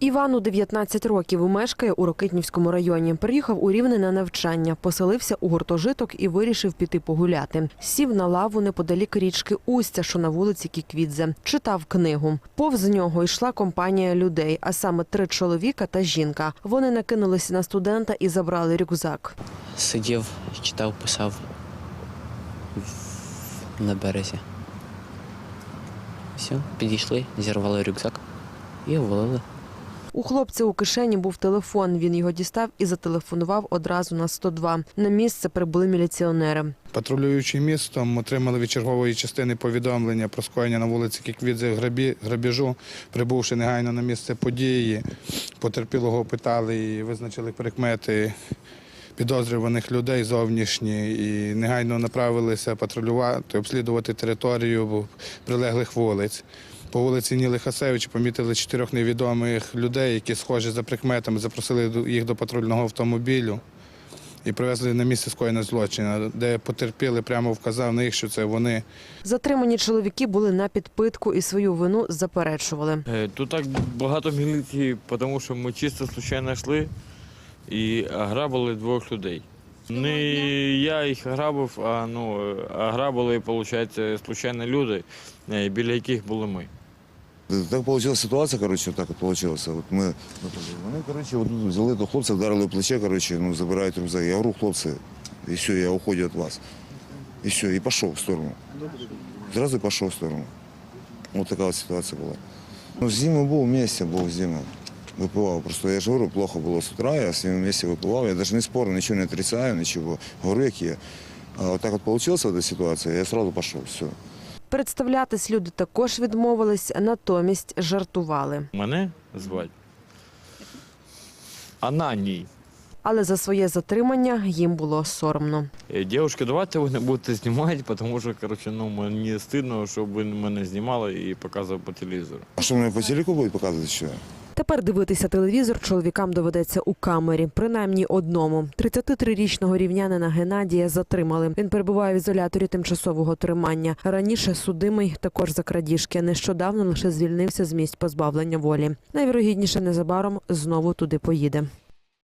Івану 19 років мешкає у Рокитнівському районі. Приїхав у Рівне на навчання, поселився у гуртожиток і вирішив піти погуляти. Сів на лаву неподалік річки Устя, що на вулиці Кіквідзе. Читав книгу. Повз нього йшла компанія людей, а саме три чоловіка та жінка. Вони накинулися на студента і забрали рюкзак. Сидів, читав, писав на березі. Все, підійшли, зірвали рюкзак і увалили. У хлопця у кишені був телефон. Він його дістав і зателефонував одразу на 102. На місце прибули міліціонери. Патрулюючи містом, отримали від чергової частини повідомлення про скоєння на вулиці Кіквідзе грабіжу. Прибувши негайно на місце події, потерпілого опитали і визначили прикмети підозрюваних людей зовнішні і негайно направилися патрулювати, обслідувати територію прилеглих вулиць. По вулиці Ніли Хасевича помітили чотирьох невідомих людей, які схожі за прикметами, запросили їх до патрульного автомобілю і привезли на місце скоєння злочину, де потерпіли прямо вказав на їх, що це вони. Затримані чоловіки були на підпитку і свою вину заперечували. Е, Тут так багато міліції, тому що ми чисто случайно йшли і ограбили двох людей. Не я їх ограбив, а ну а ограбили, виходить, случайні люди, е, біля яких були ми. Так получилась ситуація, коротше, так от получилося. От ми, вони, коротше, от взяли до хлопця, вдарили в плече, коротше, ну, забирають рюкзак. Я говорю, хлопці, і все, я уходжу від вас. І все, і пішов в сторону. Зразу пішов в сторону. Ось така от ситуація була. Ну, з ними був вместе, був з ними. Випивав. Просто я ж говорю, плохо було з утра, я з ними вместе випивав. Я навіть не спорю, нічого не отрицаю, нічого. Говорю, як є. А от так от эта ситуація, я одразу пішов, все. Представлятись люди також відмовились, натомість жартували. Мене звати Ананій. Але за своє затримання їм було соромно. Е, Дівчатки, давайте ви не будете знімати, тому що коротше, ну, мені стидно, щоб ви мене знімали і показували по телевізору. А що мене по телеку будуть показувати, що? Тепер дивитися телевізор чоловікам доведеться у камері, принаймні одному. 33-річного рівнянина Геннадія затримали. Він перебуває в ізоляторі тимчасового тримання. Раніше судимий також за крадіжки. Нещодавно лише звільнився з місць позбавлення волі. Найвірогідніше незабаром знову туди поїде.